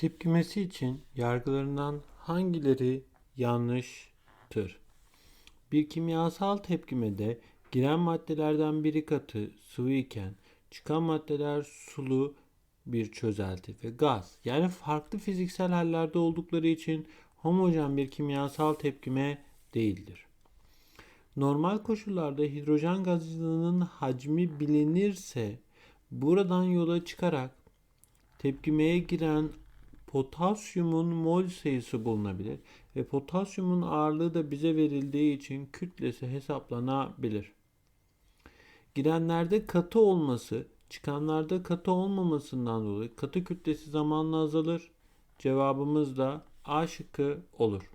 Tepkimesi için yargılarından hangileri yanlıştır? Bir kimyasal tepkimede giren maddelerden biri katı, sıvı iken çıkan maddeler sulu bir çözelti ve gaz. Yani farklı fiziksel hallerde oldukları için homojen bir kimyasal tepkime değildir. Normal koşullarda hidrojen gazının hacmi bilinirse buradan yola çıkarak tepkimeye giren potasyumun mol sayısı bulunabilir ve potasyumun ağırlığı da bize verildiği için kütlesi hesaplanabilir. Girenlerde katı olması, çıkanlarda katı olmamasından dolayı katı kütlesi zamanla azalır. Cevabımız da A şıkkı olur.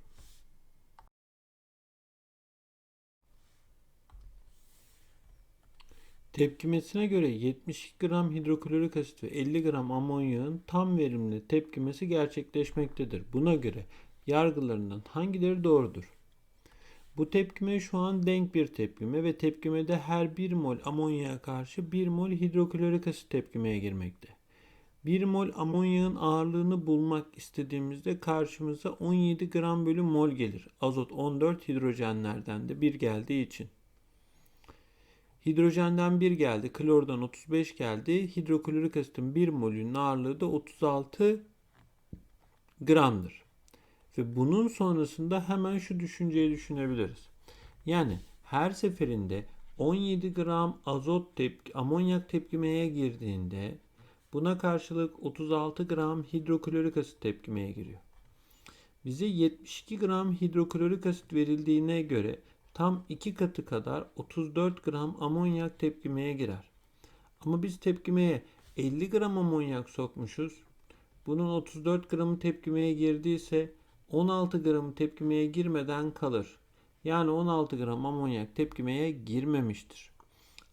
Tepkimesine göre 72 gram hidroklorik asit ve 50 gram amonyağın tam verimli tepkimesi gerçekleşmektedir. Buna göre yargılarından hangileri doğrudur? Bu tepkime şu an denk bir tepkime ve tepkimede her 1 mol amonyağa karşı 1 mol hidroklorik asit tepkimeye girmekte. 1 mol amonyağın ağırlığını bulmak istediğimizde karşımıza 17 gram bölü mol gelir. Azot 14 hidrojenlerden de 1 geldiği için. Hidrojenden 1 geldi, klordan 35 geldi. Hidroklorik asitin 1 molünün ağırlığı da 36 gramdır. Ve bunun sonrasında hemen şu düşünceyi düşünebiliriz. Yani her seferinde 17 gram azot tepki, amonyak tepkimeye girdiğinde buna karşılık 36 gram hidroklorik asit tepkimeye giriyor. Bize 72 gram hidroklorik asit verildiğine göre tam 2 katı kadar 34 gram amonyak tepkimeye girer. Ama biz tepkimeye 50 gram amonyak sokmuşuz. Bunun 34 gramı tepkimeye girdiyse 16 gramı tepkimeye girmeden kalır. Yani 16 gram amonyak tepkimeye girmemiştir.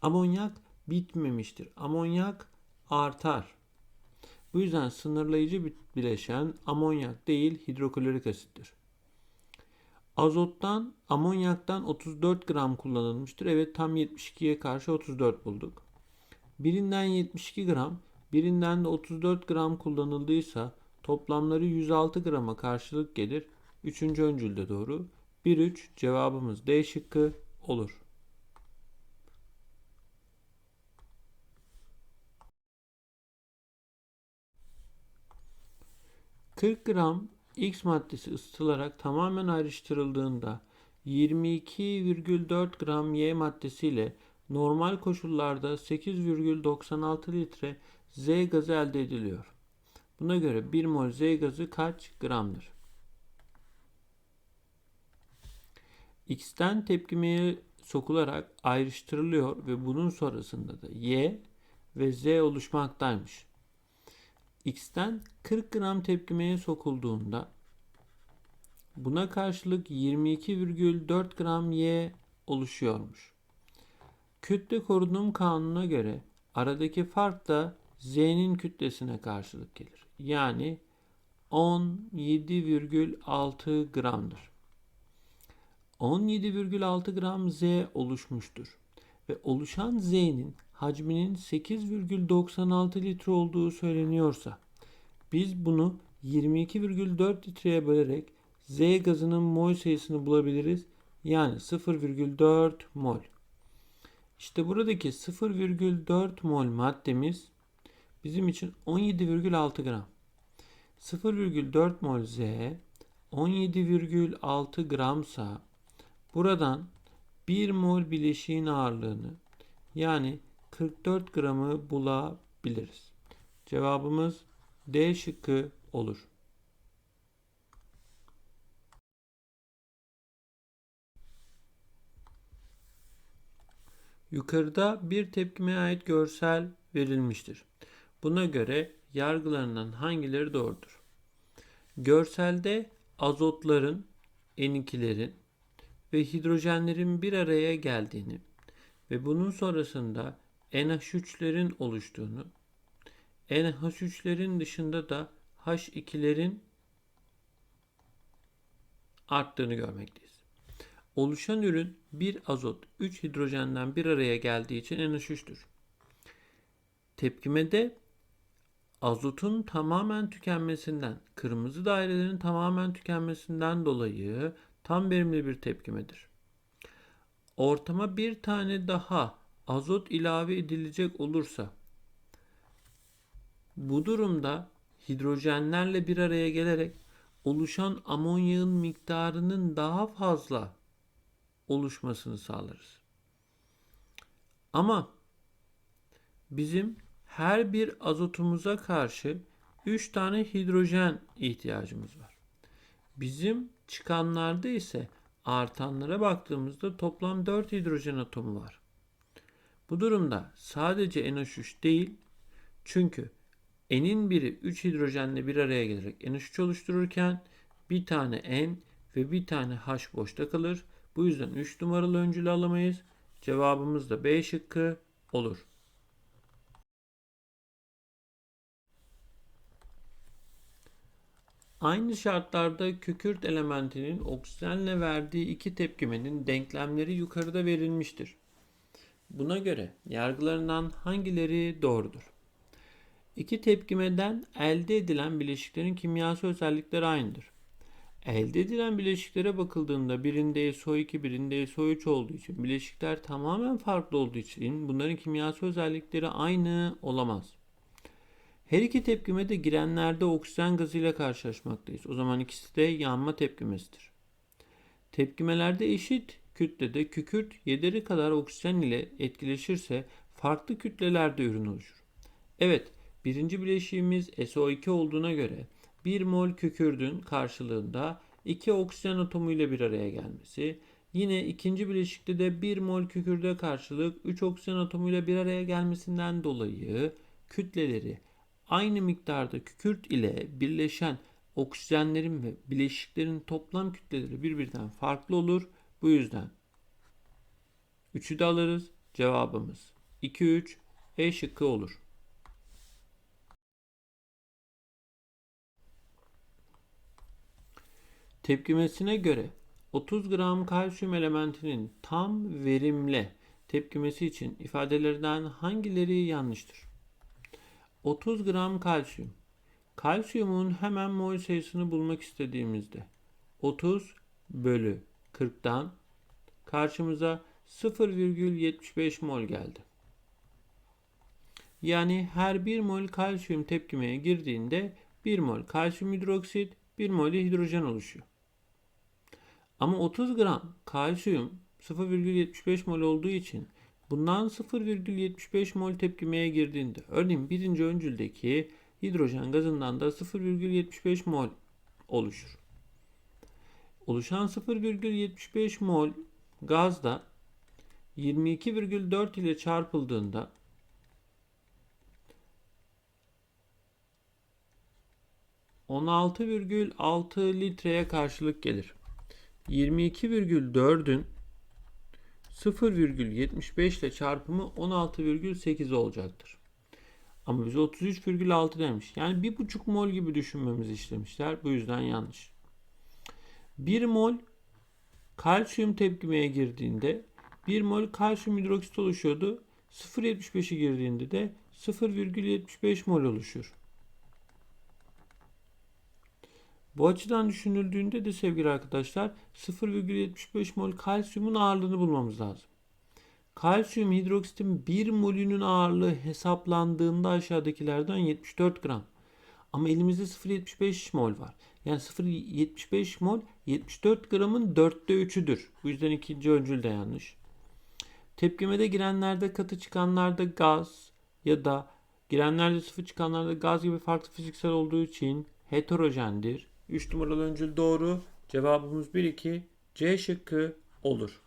Amonyak bitmemiştir. Amonyak artar. Bu yüzden sınırlayıcı bileşen amonyak değil hidroklorik asittir. Azottan, amonyaktan 34 gram kullanılmıştır. Evet tam 72'ye karşı 34 bulduk. Birinden 72 gram, birinden de 34 gram kullanıldıysa toplamları 106 grama karşılık gelir. Üçüncü öncül de doğru. 1-3 cevabımız D şıkkı olur. ...40 gram X maddesi ısıtılarak tamamen ayrıştırıldığında 22,4 gram Y maddesiyle normal koşullarda 8,96 litre Z gazı elde ediliyor. Buna göre 1 mol Z gazı kaç gramdır? X'ten tepkimeye sokularak ayrıştırılıyor ve bunun sonrasında da Y ve Z oluşmaktaymış. X'ten 40 gram tepkimeye sokulduğunda buna karşılık 22,4 gram Y oluşuyormuş. Kütle korunum kanununa göre aradaki fark da Z'nin kütlesine karşılık gelir. Yani 17,6 gramdır. 17,6 gram Z oluşmuştur. Ve oluşan Z'nin hacminin 8,96 litre olduğu söyleniyorsa biz bunu 22,4 litreye bölerek Z gazının mol sayısını bulabiliriz. Yani 0,4 mol. İşte buradaki 0,4 mol maddemiz bizim için 17,6 gram. 0,4 mol Z 17,6 gramsa buradan 1 mol bileşiğin ağırlığını yani 44 gramı bulabiliriz. Cevabımız D şıkkı olur. Yukarıda bir tepkimeye ait görsel verilmiştir. Buna göre yargılarından hangileri doğrudur? Görselde azotların, N2'lerin ve hidrojenlerin bir araya geldiğini ve bunun sonrasında NH3'lerin oluştuğunu, NH3'lerin dışında da H2'lerin arttığını görmekteyiz. Oluşan ürün bir azot 3 hidrojenden bir araya geldiği için NH3'tür. Tepkimede azotun tamamen tükenmesinden, kırmızı dairelerin tamamen tükenmesinden dolayı tam verimli bir tepkimedir. Ortama bir tane daha azot ilave edilecek olursa bu durumda hidrojenlerle bir araya gelerek oluşan amonyağın miktarının daha fazla oluşmasını sağlarız. Ama bizim her bir azotumuza karşı 3 tane hidrojen ihtiyacımız var. Bizim çıkanlarda ise artanlara baktığımızda toplam 4 hidrojen atomu var. Bu durumda sadece NH3 değil çünkü N'in biri 3 hidrojenle bir araya gelerek NH3 oluştururken bir tane N ve bir tane H boşta kalır. Bu yüzden 3 numaralı öncülü alamayız. Cevabımız da B şıkkı olur. Aynı şartlarda kükürt elementinin oksijenle verdiği iki tepkimenin denklemleri yukarıda verilmiştir. Buna göre yargılarından hangileri doğrudur? İki tepkimeden elde edilen bileşiklerin kimyasal özellikleri aynıdır. Elde edilen bileşiklere bakıldığında birinde SO2 birinde SO3 olduğu için bileşikler tamamen farklı olduğu için bunların kimyasal özellikleri aynı olamaz. Her iki tepkime de girenlerde oksijen gazıyla karşılaşmaktayız. O zaman ikisi de yanma tepkimesidir. Tepkimelerde eşit kütlede kükürt yederi kadar oksijen ile etkileşirse farklı kütlelerde ürün oluşur. Evet, birinci bileşiğimiz SO2 olduğuna göre 1 mol kükürdün karşılığında 2 oksijen atomu ile bir araya gelmesi, yine ikinci bileşikte de 1 mol kükürde karşılık 3 oksijen atomu ile bir araya gelmesinden dolayı kütleleri aynı miktarda kükürt ile birleşen oksijenlerin ve bileşiklerin toplam kütleleri birbirinden farklı olur. Bu yüzden 3'ü de alırız. Cevabımız 2 3 E şıkkı olur. Tepkimesine göre 30 gram kalsiyum elementinin tam verimli tepkimesi için ifadelerden hangileri yanlıştır? 30 gram kalsiyum. Kalsiyumun hemen mol sayısını bulmak istediğimizde 30 bölü 40'dan karşımıza 0,75 mol geldi. Yani her 1 mol kalsiyum tepkimeye girdiğinde 1 mol kalsiyum hidroksit 1 mol hidrojen oluşuyor. Ama 30 gram kalsiyum 0,75 mol olduğu için bundan 0,75 mol tepkimeye girdiğinde örneğin birinci öncüldeki hidrojen gazından da 0,75 mol oluşur. Oluşan 0,75 mol gazda 22,4 ile çarpıldığında ...16,6 litreye karşılık gelir. 22,4'ün 0,75 ile çarpımı 16,8 olacaktır. Ama bize 33,6 demiş. Yani 1,5 mol gibi düşünmemizi istemişler. Bu yüzden yanlış. 1 mol kalsiyum tepkimeye girdiğinde 1 mol kalsiyum hidroksit oluşuyordu. 0,75'i girdiğinde de 0,75 mol oluşur. Bu açıdan düşünüldüğünde de sevgili arkadaşlar 0,75 mol kalsiyumun ağırlığını bulmamız lazım. Kalsiyum hidroksitin 1 molünün ağırlığı hesaplandığında aşağıdakilerden 74 gram. Ama elimizde 0,75 mol var. Yani 0,75 mol 74 gramın 4'te 3'üdür. Bu yüzden ikinci öncül de yanlış. Tepkimede girenlerde katı çıkanlarda gaz ya da girenlerde sıvı çıkanlarda gaz gibi farklı fiziksel olduğu için heterojendir. 3 numaralı öncül doğru. Cevabımız 1-2. C şıkkı olur.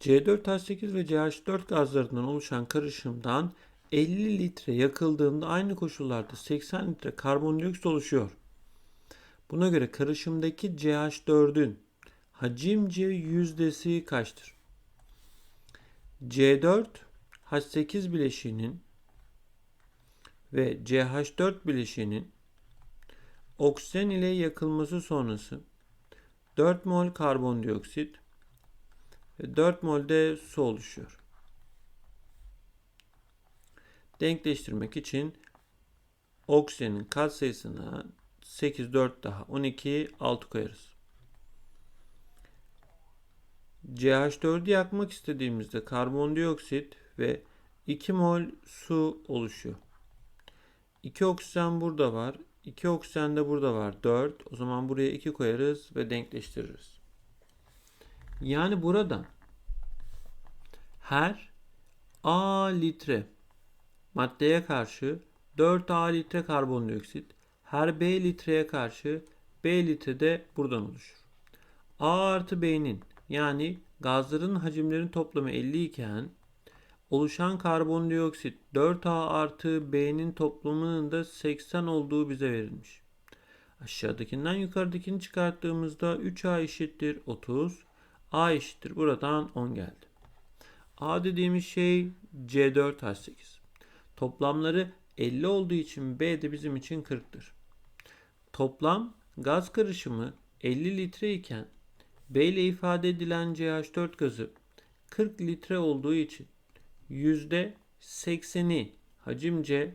C4H8 ve CH4 gazlarından oluşan karışımdan 50 litre yakıldığında aynı koşullarda 80 litre karbondioksit oluşuyor. Buna göre karışımdaki CH4'ün hacimce yüzdesi kaçtır? C4 H8 bileşiğinin ve CH4 bileşiğinin oksijen ile yakılması sonrası 4 mol karbondioksit 4 mol de su oluşuyor. Denkleştirmek için oksijenin katsayısına 8 4 daha 12 6 koyarız. CH4'ü yakmak istediğimizde karbondioksit ve 2 mol su oluşuyor. 2 oksijen burada var. 2 oksijen de burada var. 4. O zaman buraya 2 koyarız ve denkleştiririz. Yani buradan her A litre maddeye karşı 4 A litre karbondioksit, her B litreye karşı B litre de buradan oluşur. A artı B'nin yani gazların hacimlerinin toplamı 50 iken oluşan karbondioksit 4A artı B'nin toplamının da 80 olduğu bize verilmiş. Aşağıdakinden yukarıdakini çıkarttığımızda 3A eşittir 30, A eşittir buradan 10 geldi. A dediğimiz şey C4H8. Toplamları 50 olduğu için B de bizim için 40'tır. Toplam gaz karışımı 50 litre iken B ile ifade edilen CH4 gazı 40 litre olduğu için %80'i hacimce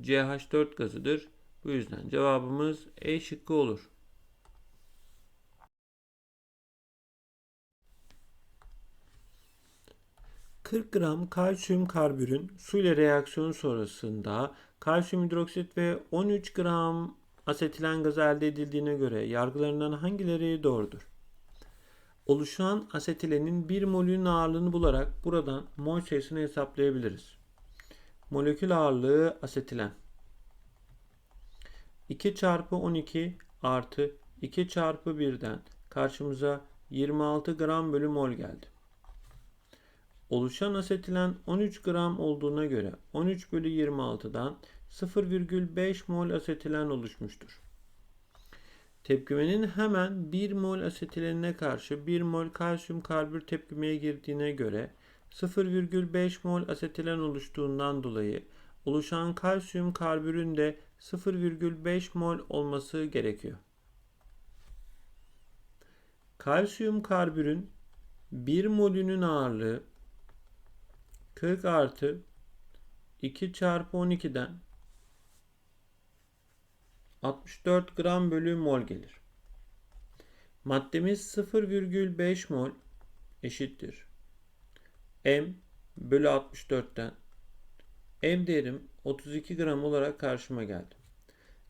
CH4 gazıdır. Bu yüzden cevabımız E şıkkı olur. ...40 gram kalsiyum karbürün su ile reaksiyon sonrasında kalsiyum hidroksit ve 13 gram asetilen gazı elde edildiğine göre yargılarından hangileri doğrudur? Oluşan asetilenin 1 molünün ağırlığını bularak buradan mol sayısını hesaplayabiliriz. Molekül ağırlığı asetilen 2 çarpı 12 artı 2 çarpı 1'den karşımıza 26 gram bölü mol geldi. Oluşan asetilen 13 gram olduğuna göre 13 bölü 26'dan 0,5 mol asetilen oluşmuştur. Tepkimenin hemen 1 mol asetilenine karşı 1 mol kalsiyum karbür tepkimeye girdiğine göre 0,5 mol asetilen oluştuğundan dolayı oluşan kalsiyum karbürün de 0,5 mol olması gerekiyor. Kalsiyum karbürün 1 molünün ağırlığı 40 artı 2 çarpı 12'den 64 gram bölü mol gelir. Maddemiz 0,5 mol eşittir. M bölü 64'ten M değerim 32 gram olarak karşıma geldi.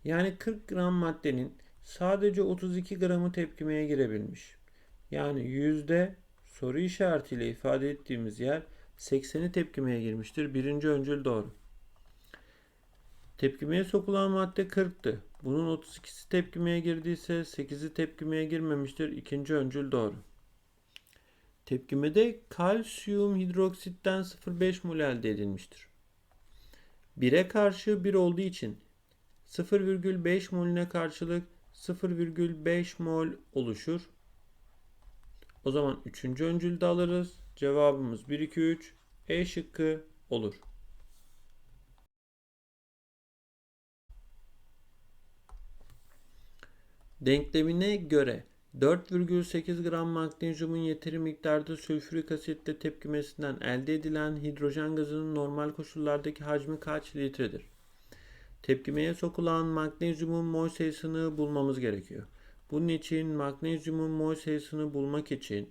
Yani 40 gram maddenin sadece 32 gramı tepkimeye girebilmiş. Yani yüzde soru işaretiyle ifade ettiğimiz yer 80'i tepkimeye girmiştir. Birinci öncül doğru. Tepkimeye sokulan madde 40'tı. Bunun 32'si tepkimeye girdiyse 8'i tepkimeye girmemiştir. İkinci öncül doğru. Tepkimede kalsiyum hidroksitten 0,5 mol elde edilmiştir. 1'e karşı 1 olduğu için 0,5 molüne karşılık 0,5 mol oluşur. O zaman 3. öncülde alırız. Cevabımız 1, 2, 3. E şıkkı olur. Denklemine göre 4,8 gram magnezyumun yeteri miktarda sülfürik asitle tepkimesinden elde edilen hidrojen gazının normal koşullardaki hacmi kaç litredir? Tepkimeye sokulan magnezyumun mol sayısını bulmamız gerekiyor. Bunun için magnezyumun mol sayısını bulmak için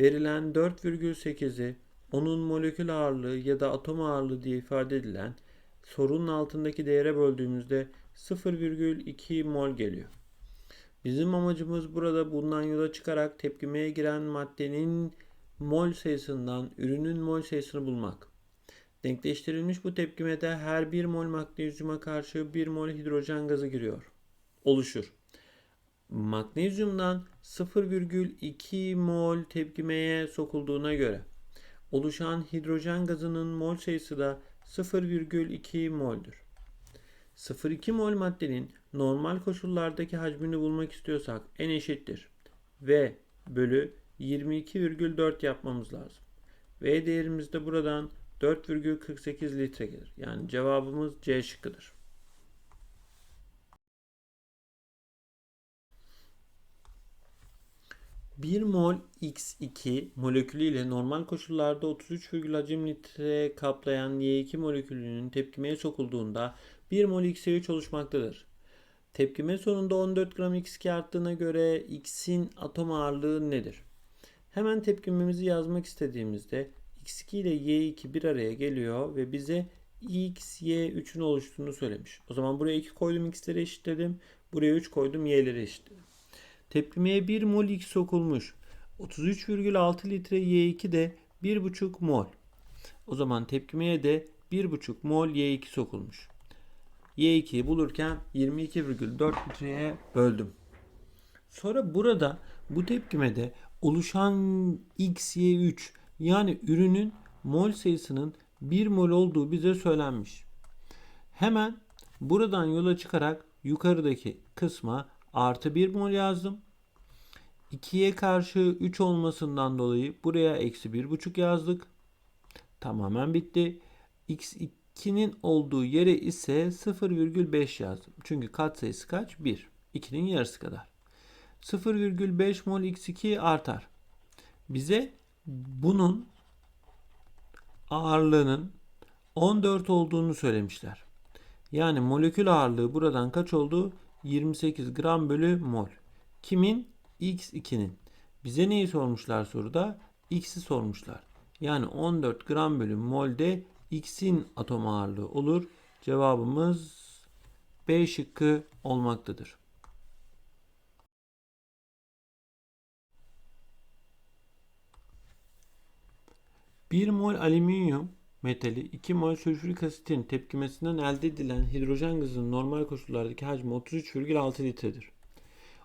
verilen 4,8'i onun molekül ağırlığı ya da atom ağırlığı diye ifade edilen sorunun altındaki değere böldüğümüzde 0,2 mol geliyor. Bizim amacımız burada bundan yola çıkarak tepkimeye giren maddenin mol sayısından ürünün mol sayısını bulmak. Denkleştirilmiş bu tepkimede her 1 mol magnezyuma karşı 1 mol hidrojen gazı giriyor. Oluşur. Magnezyumdan 0,2 mol tepkimeye sokulduğuna göre oluşan hidrojen gazının mol sayısı da 0,2 mol'dür. 0,2 mol maddenin normal koşullardaki hacmini bulmak istiyorsak n eşittir V bölü 22,4 yapmamız lazım. V değerimiz de buradan 4,48 litre gelir. Yani cevabımız C şıkkıdır. 1 mol X2 molekülü ile normal koşullarda 33, hacim litre kaplayan Y2 molekülünün tepkimeye sokulduğunda 1 mol X'e3 oluşmaktadır. Tepkime sonunda 14 gram X2 arttığına göre X'in atom ağırlığı nedir? Hemen tepkimemizi yazmak istediğimizde X2 ile Y2 bir araya geliyor ve bize X, Y3'ün oluştuğunu söylemiş. O zaman buraya 2 koydum X'leri eşitledim. Buraya 3 koydum Y'leri eşitledim. Tepkimeye 1 mol X sokulmuş. 33,6 litre Y2 de 1,5 mol. O zaman tepkimeye de 1,5 mol Y2 sokulmuş. Y2'yi bulurken 22,4 litreye böldüm. Sonra burada bu tepkimede oluşan XY3 yani ürünün mol sayısının 1 mol olduğu bize söylenmiş. Hemen buradan yola çıkarak yukarıdaki kısma artı 1 mol yazdım. 2'ye karşı 3 olmasından dolayı buraya eksi 1,5 yazdık. Tamamen bitti. X2'nin olduğu yere ise 0,5 yazdım. Çünkü katsayısı kaç? 1. 2'nin yarısı kadar. 0,5 mol X2 artar. Bize bunun ağırlığının 14 olduğunu söylemişler. Yani molekül ağırlığı buradan kaç oldu? 28 gram bölü mol. Kimin? X2'nin. Bize neyi sormuşlar soruda? X'i sormuşlar. Yani 14 gram bölü molde X'in atom ağırlığı olur. Cevabımız B şıkkı olmaktadır. Bir mol alüminyum metali 2 mol sülfürik asitin tepkimesinden elde edilen hidrojen gazının normal koşullardaki hacmi 33,6 litredir.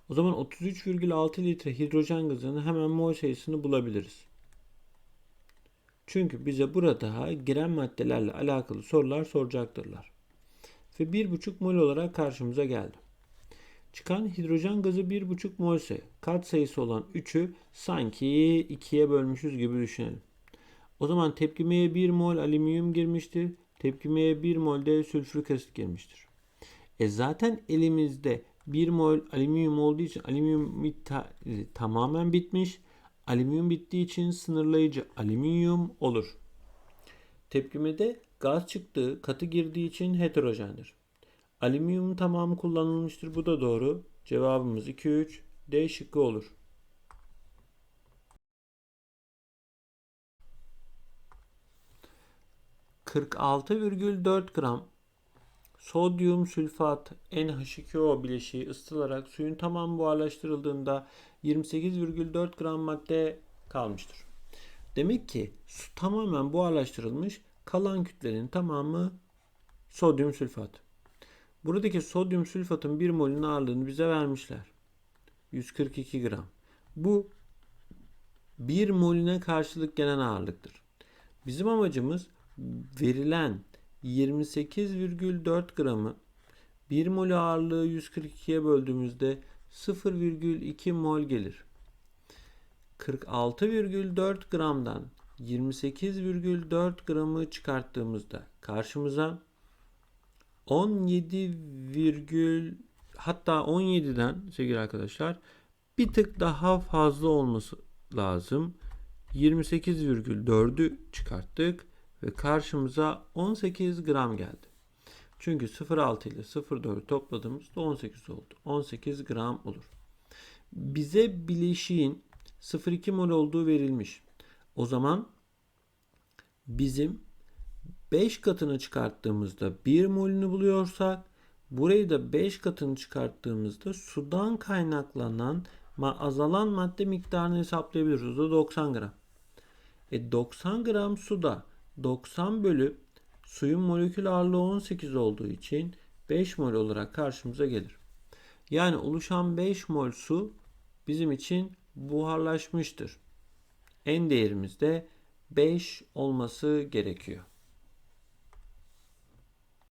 O zaman 33,6 litre hidrojen gazının hemen mol sayısını bulabiliriz. Çünkü bize burada giren maddelerle alakalı sorular soracaktırlar. Ve 1,5 mol olarak karşımıza geldi. Çıkan hidrojen gazı 1,5 mol ise kat sayısı olan 3'ü sanki 2'ye bölmüşüz gibi düşünelim. O zaman tepkimeye 1 mol alüminyum girmiştir. Tepkimeye 1 mol de sülfürik asit girmiştir. E zaten elimizde 1 mol alüminyum olduğu için alüminyum tamamen bitmiş. Alüminyum bittiği için sınırlayıcı alüminyum olur. Tepkimede gaz çıktığı, katı girdiği için heterojendir. Alüminyum tamamı kullanılmıştır. Bu da doğru. Cevabımız 2 3 D şıkkı olur. %46,4 gram sodyum sülfat NH2O bileşiği ısıtılarak suyun tamamı buharlaştırıldığında 28,4 gram madde kalmıştır. Demek ki su tamamen buharlaştırılmış, kalan kütlenin tamamı sodyum sülfat. Buradaki sodyum sülfatın 1 molün ağırlığını bize vermişler. 142 gram. Bu 1 molüne karşılık gelen ağırlıktır. Bizim amacımız verilen 28,4 gramı 1 mol ağırlığı 142'ye böldüğümüzde 0,2 mol gelir. 46,4 gramdan 28,4 gramı çıkarttığımızda karşımıza 17, hatta 17'den sevgili arkadaşlar bir tık daha fazla olması lazım. 28,4'ü çıkarttık ve karşımıza 18 gram geldi. Çünkü 0,6 ile 0,4'ü topladığımızda 18 oldu. 18 gram olur. Bize bileşiğin 0,2 mol olduğu verilmiş. O zaman bizim 5 katını çıkarttığımızda 1 molünü buluyorsak burayı da 5 katını çıkarttığımızda sudan kaynaklanan azalan madde miktarını hesaplayabiliriz. O da 90 gram. E 90 gram suda 90 bölü suyun molekül ağırlığı 18 olduğu için 5 mol olarak karşımıza gelir. Yani oluşan 5 mol su bizim için buharlaşmıştır. En değerimiz de 5 olması gerekiyor.